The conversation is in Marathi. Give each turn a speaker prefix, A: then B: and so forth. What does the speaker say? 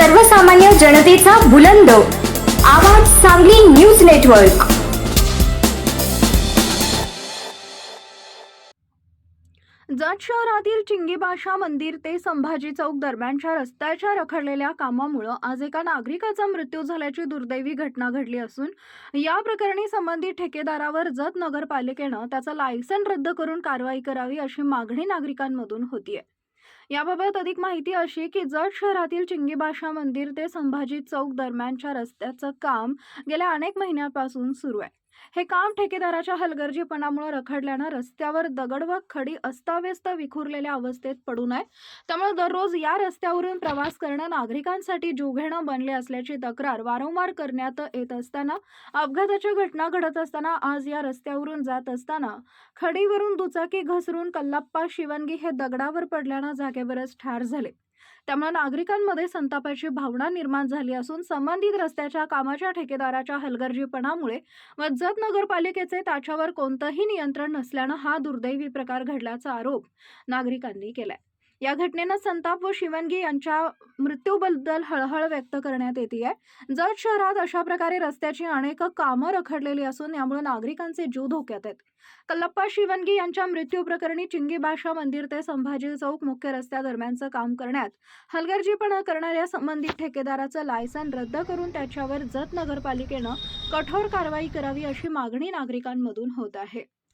A: सर्वसामान्य जनतेचा बुलंद. आवाज सांगली न्यूज नेटवर्क.
B: जत शहरातील चिंगीबाशा मंदिर ते संभाजी चौक दरम्यानच्या रस्त्याच्या रखडलेल्या कामामुळं आज एका नागरिकाचा मृत्यू झाल्याची दुर्दैवी घटना घडली असून या प्रकरणी संबंधित ठेकेदारावर जत नगरपालिकेनं त्याचा लायसन रद्द करून कारवाई करावी अशी मागणी नागरिकांमधून होतीये. याबाबत अधिक माहिती अशी की जत शहरातील चिंगीबाशा मंदिर ते संभाजी चौक दरम्यानच्या रस्त्याचं काम गेल्या अनेक महिन्यापासून सुरू आहे. हे काम ठेकेदाराच्या हलगर्जीपणामुळे रखडल्यानं रस्त्यावर दगड व खडी अस्ताव्यस्त विखुरलेल्या अवस्थेत पडू नये. त्यामुळे दररोज या रस्त्यावरून प्रवास करणं नागरिकांसाठी जीवघेणं बनले असल्याची तक्रार वारंवार करण्यात येत असताना अपघाताच्या घटना घडत असताना आज या रस्त्यावरून जात असताना खडीवरून दुचाकी घसरून कल्लाप्पा शिवणगी हे दगडावर पडल्यानं जागेवरच ठार झाले. त्यामुळे नागरिकांमध्ये संतापाची भावना निर्माण झाली असून संबंधित रस्त्याच्या कामाच्या ठेकेदाराच्या हलगर्जीपणामुळे व नगरपालिकेचे त्याच्यावर कोणतंही नियंत्रण नसल्यानं हा दुर्दैवी प्रकार घडल्याचा आरोप नागरिकांनी केलाय. या घटनेनं संताप व शिवणगी यांच्या मृत्यूबद्दल हळहळ व्यक्त करण्यात येते आहे जत शहरात अशा प्रकारे रस्त्याची अनेक कामं रखडलेली असून यामुळे नागरिकांचे जीव धोक्यात आहेत. कल्लप्पा शिवणगी यांच्या मृत्यू प्रकरणी चिंगी भाषा मंदिर ते संभाजी चौक मुख्य रस्त्यादरम्यानचं काम करण्यात हलगर्जीपणा करणाऱ्या संबंधित ठेकेदाराचं लायसन रद्द करून त्याच्यावर जत नगरपालिकेनं कठोर कारवाई करावी अशी मागणी नागरिकांमधून होत आहे.